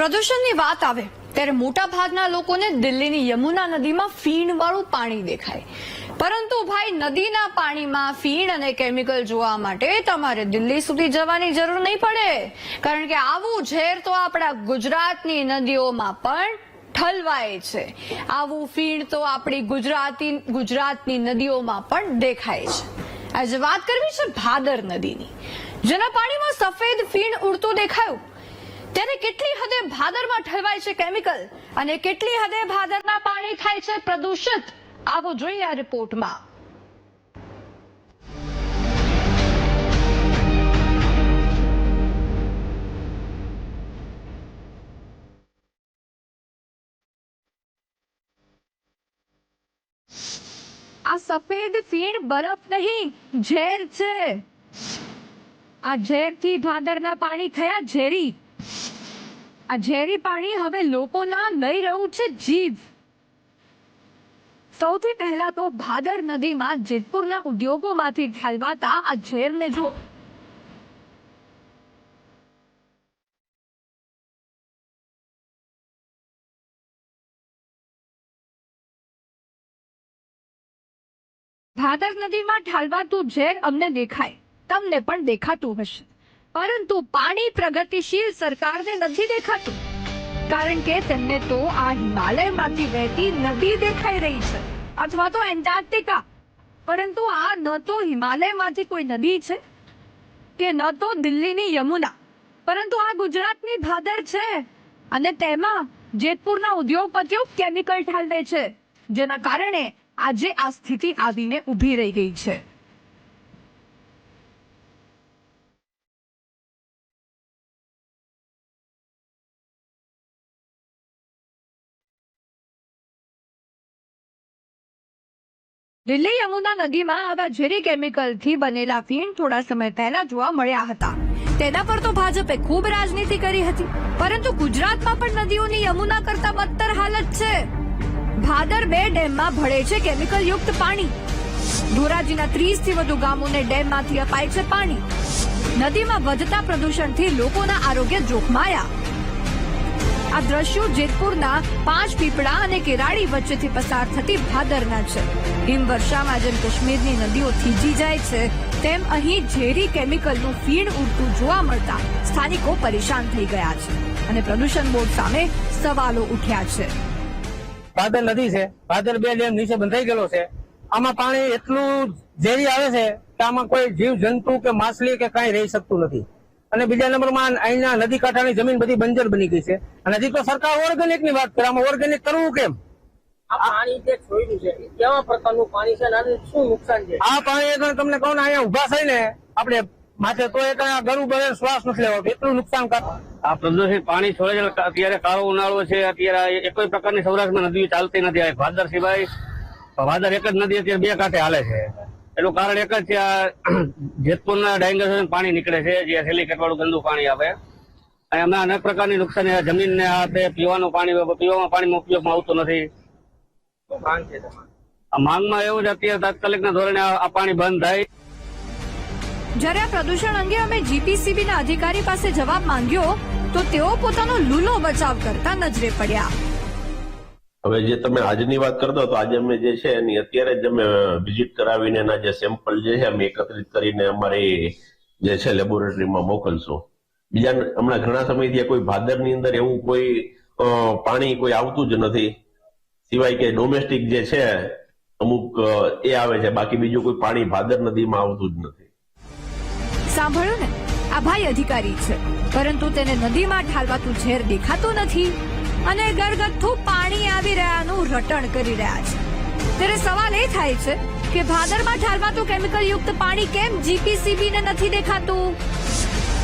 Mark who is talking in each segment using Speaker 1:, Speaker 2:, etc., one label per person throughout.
Speaker 1: પ્રદૂષણની વાત આવે, ત્યારે મોટા ભાગના લોકોને દિલ્હીની યમુના નદીમાં ફીણવાળું પાણી દેખાય. પરંતુ ભાઈ, નદીના પાણીમાં ફીણ અને કેમિકલ જોવા માટે તમારે દિલ્હી સુધી જવાની જરૂર નહીં પડે. કારણ કે આવું ઝેર તો આપણા ગુજરાતની નદીઓમાં પણ ઠલવાય છે. આવું ફીણ તો આપણી ગુજરાતી, ગુજરાતની નદીઓમાં પણ દેખાય છે. આજે વાત કરવી છે ભાદર નદીની. જેના પાણીમાં સફેદ ફીણ ઉડતું દેખાયું. ત્યારે કેટલી હદે ભાદરમાં ઠલવાય છે કેમિકલ અને કેટલી હદે ભાદરના પાણી થાય છે પ્રદૂષિત? આવો જોઈએ આ રિપોર્ટમાં. આ સફેદ ફીણ બરફ નહીં, ઝેર છે. આ ઝેરથી ભાદરના પાણી થયા ઝેરી. આ ઝેરી પાણી હવે લોકોના લઈ રહ્યું છે જીવ. સૌથી પહેલા તો ભાદર નદીમાં જેતપુરના ઉદ્યોગોમાંથી ઠાલવાતા આ ઝેરને જો ભાદર નદીમાં ઠાલવાતું ઝેર અમને દેખાય. તમને પણ દેખાતું હશે. પરંતુ પાણી પ્રગતિશીલ સરકારને નથી દેખાતું. કારણ કે તેમને તો આ હિમાલયમાંથી વહેતી નદી દેખાઈ રહી છે, અથવા તો એન્ટાર્કટિકા. પરંતુ આ ન તો હિમાલયમાંથી કોઈ નદી છે, કે ન તો દિલ્હીની યમુના. પરંતુ આ ગુજરાતની ભાદર છે, અને તેમાં જેતપુરના ઉદ્યોગપતિઓ કેમિકલ ઠાલવે છે, જેના કારણે આજે આ સ્થિતિ આવીને ઊભી રહી ગઈ છે. દિલ્હી યમુના નદીમાં આવા ઝેરી કેમિકલથી બનેલા ફીણ થોડા સમય પહેલા જોવા મળ્યા હતા. તેના પર તો ભાજપે ખૂબ રાજનીતિ કરી હતી. પરંતુ ગુજરાતમાં પણ નદીઓની યમુના કરતા બદતર હાલત છે. ભાદર બે ડેમમાં ભળે છે કેમિકલ યુક્ત પાણી. ધોરાજીના ત્રીસથી વધુ ગામોને ડેમમાંથી અપાય છે પાણી. નદીમાં વધતા પ્રદૂષણથી લોકોના આરોગ્ય જોખમાયા. આ દ્રશ્યો જેતપુરના પાંચ પીપળા અને કેરાડી વચ્ચેથી પસાર થતી ભાદરના છે. હિમવર્ષામાં જેમ કાશ્મીરની નદીઓ થીજી જાય છે, તેમ અહીં ઝેરી કેમિકલનું ફીણ ઉડતું જોવા મળતા સ્થાનિકો પરેશાન થઈ ગયા છે અને પ્રદૂષણ બોર્ડ સામે સવાલો ઉઠ્યા છે.
Speaker 2: ભાદર નદી છે ભાદર બે ડેમ નીચે બંધાઈ ગયેલો છે. આમાં પાણી એટલું ઝેરી આવે છે કે આમાં કોઈ જીવ જંતુ કે માછલી કે કાંઈ રહી શકતું નથી. અને બીજા નંબરમાં અહીંના નદી કાંઠાની જમીન બધી બંજર બની ગઈ છે. અને હજી તો સરકાર ઓર્ગેનિકની વાત કરે. આમાં ઓર્ગેનિક કરવું કેમ?
Speaker 3: આ પાણી જે છોડ્યું છે કેવા પ્રકારનું પાણી છે અને શું નુકસાન છે?
Speaker 2: આ પાણી તમને કહું ને અહીંયા ઊભા થઈને આપણે માથે તો એક અહીંયા ગળું બળે શ્વાસ નથી લેવો એટલું નુકસાન કર
Speaker 4: આ પ્રદૂષિત પાણી છોડે છે અત્યારે કાળો ઉનાળો છે અત્યારે એક કોઈ પ્રકારની સૌરાષ્ટ્રમાં નદી ચાલતી નથી. આ ભાદર સિવાય ભાદર એક જ નદી અત્યારે બે કાંઠે હાલે છે. એનું કારણ એક જ છે આ જેતપુરના ડાયંગર પાણી નીકળે છે જે સિલિકેટ વાળું ગંદુ પાણી આવે. અને અમે અનેક પ્રકારની નુકસાની જમીનને આ તે પીવાનું પાણી પીવામાં પાણીમાં ઉપયોગમાં આવતું નથી.
Speaker 3: શું માંગ છે તમારી?
Speaker 4: આ માંગમાં એવું જ અત્યારે તાત્કાલિકના ધોરણે આ આ પાણી બંધ થાય.
Speaker 1: જ્યારે આ પ્રદૂષણ અંગે અમે જીપીસીબી ના અધિકારી પાસે જવાબ માંગ્યો તો તેઓ પોતાનો લૂલો બચાવ કરતા નજરે પડ્યા.
Speaker 5: હવે જે તમે આજની વાત કરતો તો આજે અમે જે છે એની અત્યારે જ અમે વિઝિટ કરાવીને એના જે સેમ્પલ જે છે, અમે એકત્રિત કરીને અમારી જે છે લેબોરેટરીમાં મોકલશું. બીજા હમણાં ઘણા સમયથી કોઈ ભાદરની અંદર એવું કોઈ પાણી કોઈ આવતું જ નથી. સિવાય કે ડોમેસ્ટિક જે છે, અમુક એ આવે છે, બાકી બીજું કોઈ પાણી ભાદર નદીમાં આવતું જ નથી.
Speaker 1: સાંભળો ને, આ ભાઈ અધિકારી છે, પરંતુ તેને નદીમાં ઠાલવાતું ઝેર દેખાતું નથી. અને ઘરગથ્થુ પાણી આવી રહ્યાનું રટણ કરી રહ્યા છે. ત્યારે સવાલ એ થાય છે કે ભાદરમાં ઠાલવાતું કેમિકલ યુક્ત પાણી કેમ જીપીસીબી ને નથી દેખાતું?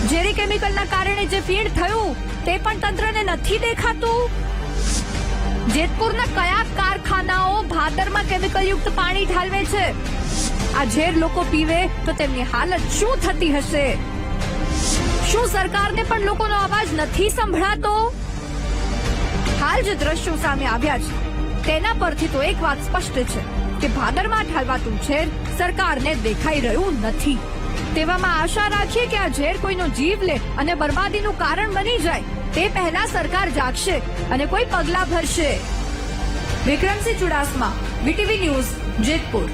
Speaker 1: ઝેરી કેમિકલના કારણે જે ફીણ થયું, તે પણ તંત્રને નથી દેખાતું? જેતપુરના કયા કારખાનાઓ ભાદરમાં કેમિકલ યુક્ત પાણી ઠાલવે છે? આ ઝેર લોકો પીવે તો તેમની હાલત શું થતી હશે? શું સરકારને પણ લોકોનો અવાજ નથી સંભળાતો? હાલ જે દ્રશ્યો સામે આવ્યા છે. તેના પરથી તો એક વાત સ્પષ્ટ છે કે ભાદરમાં ઠાલવાતું ઝેર સરકારને દેખાઈ રહ્યું નથી. તેવામાં આશા રાખીએ કે આ ઝેર કોઈનો જીવ લે અને બરબાદીનું કારણ બની જાય તે પહેલા સરકાર જાગશે અને કોઈ પગલા ભરશે. Vikramsinh Chudasama, VTV news, Jetpur.